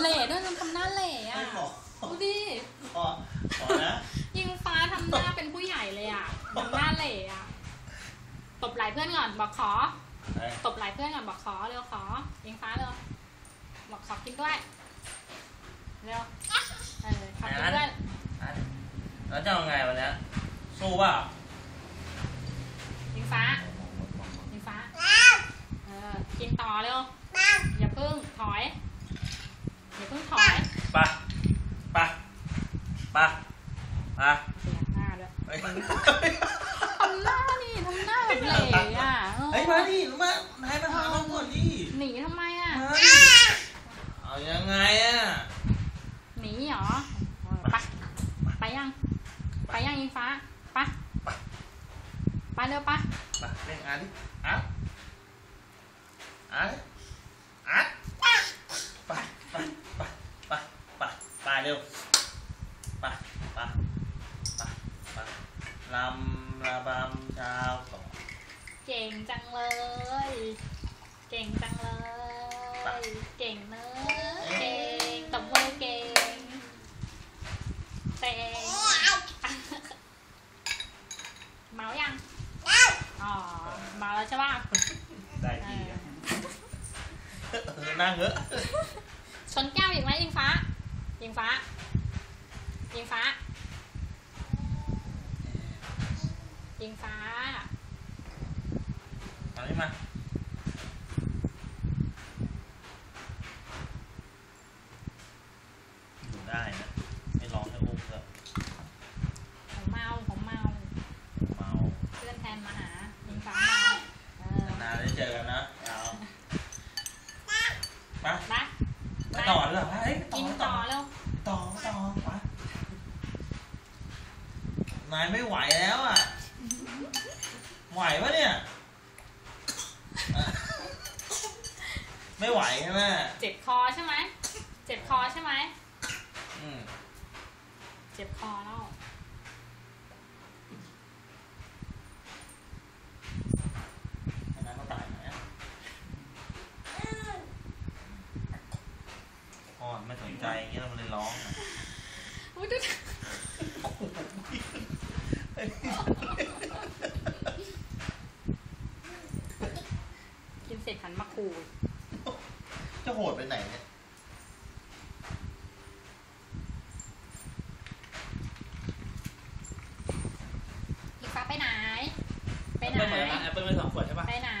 เหล่ด้วยมันทำหน้าเหล่อะไม่ขอดูดิขอขอนะ ยิงฟ้าทำหน้าเป็นผู้ใหญ่เลยอะทำหน้าเหล่อะตบไหล่เพื่อนก่อนบอกขอไปตบไหล่เพื่อนก่อนบอกขอเร็วขอ ยิงฟ้าเร็วบอกขอกินด้วยเร็วเออขอกินด้วยอะแล้วจะเอาไงวันเนี้ยสู้เปล่ายิงฟ้ายิงฟ้า เออกินต่อเร็วอย่าเพิ่งถอย อย่าเพิ่งถอยไปไปไปไปเสียหน้าด้วยเฮ้ยทำหน้านี่ทำหน้าแบบเหล่อะออเฮ้ยมาดิมานายมาหาเราก่อนดิหนีทำไมอะมาดิเอายังไงอะหนีเหรอเออไปไปยังไปยังยิงฟ้าไปไปเร็วไปมาเล่นงานดิอะอะอะไปไปไปไป ไปไปเร็วไปไปไปไปลำระบำชาวเกาะเก่งจังเลย เก่งจังเลย เก่งเนอะเก่งตบมือเก่งเต่งเมายังอ๋อเมาแล้วใช่ป่ะได้ดีอะเออนั่งเถอะชนแก้วอีกไหมยิงฟ้า ยิงฟ้า ยิงฟ้า ยิงฟ้ามานี่มาอยู่ได้นะ ไม่ร้องให้อุ้มเถอะผมเมาผมเมาเมาเพื่อนแทนมาหา ยิงฟ้าเมาเออนานๆได้เจอกันนะเอามาไป ไปต่อเลยเหรอเฮ้ยกินไปต่อแล้วต่อต่อไปนายไม่ไหวแล้วอะ ไหวปะเนี่ยอะไม่ไหวใช่ไหมเจ็บคอใช่ไหม เจ็บคอใช่ไหมอืมเจ็บคอแล้ว ให้นายเขาตายไหมอะพ่อไม่สน ใจอย่างเงี้ยมันเลยร้องอะ อุ๊ยดูดิกินเสร็จหันมาขู่ จะโหดไปไหนเนี่ย ยิงฟ้าไปไหน ไปไหน ไม่เหมือนนะแอปเปิลไม่สองขวดใช่ปะ ไปไหน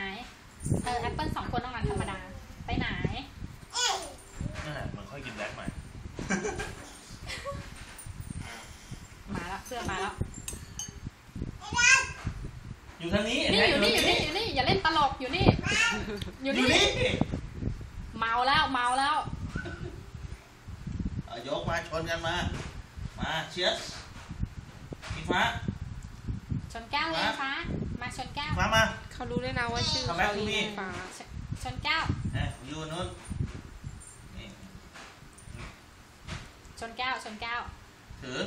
เออแอปเปิลสองคนต้องรันธรรมดา ไปไหน นั่นแหละมันค่อยกินแบล็คใหม่ มาแล้ว เสื้อมาแล้ว อยู่ทางนี้นี่เห็อยู่ไหมนี่อยู่นี่อยู่นี่อย่าเล่นตลกอยู่นี่ อยู่อยู่นี่ นี่เมาแล้วเมาแล้ว เอายกมาชนกันมา มาเชียร์อีฟ้าชนแก้วเลยมาฟ้า มาชนแก้ว ฟ้ามา เขารู้ด้วยนะว่าชื่อทำไมเขาคุณพี่อีฟ้าชชนแก้ว เอ้ยอยู่นู้นนี่ชนแก้วชนแก้วถือ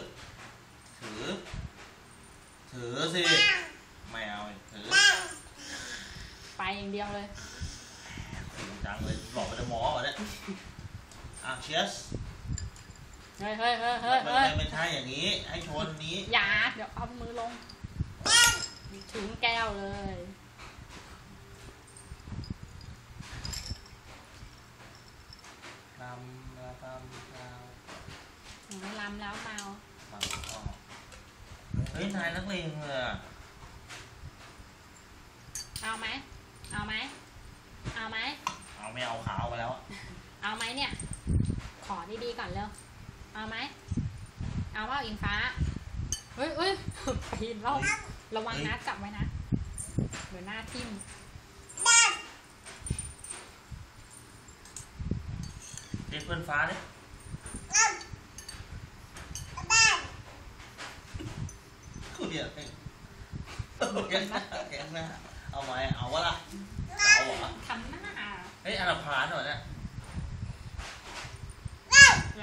ถือ ถือสิ ไม่เอา ถือไปอย่างเดียวเลยจริงจังเลยหลอกไปจะหมอเหรอเนี่ยอะเชียร์เฮ้ยเฮ้ยเฮ้ยเฮ้ยไม่เฮ้ยไม่ไม่ใช่อย่างนี้ ให้ชนนี้ อย่า เดี๋ยวเอามือลง ถึงแก้วเลยลำละลำลาวหนูลำแล้วเมาลำออกเฮ้ยนายนักเลงเลยอะเอาไหม เอาไหม เอาไหม เอาไม่เอาขาวมาแล้วอะเอาไหมเนี่ย ขอดีๆก่อนเร็ว เอาไหม เอาว่าอิงฟ้า เฮ้ยเฮ้ยปีนรอบระวังนะจับไว้นะ เดี๋ยวหน้าทิ่มเรียกเพื่อนฟ้าดิคุย อะไรตลกยังหน้าแกงหน้าเอาไหมเอาวะล่ะเอาเหรอทำหน้าเฮ้ยอันดับพานหน่อยเนี่ย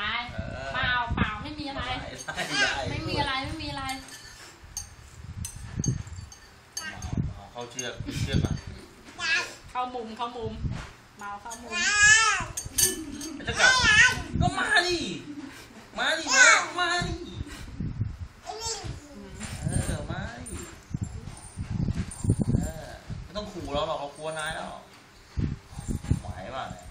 ลายเออเปล่าเปล่าไม่มีอะไรได้ได้ได้ไม่มีอะไรไม่มีอะไรเอาเอาเข้าเชือกเชือกอะเข้ามุมเข้ามุมเมาเข้ามุมจะกลับ ต้องขู่เราหรอกเขากลัวนายแล้วไหวป่ะเนี่ย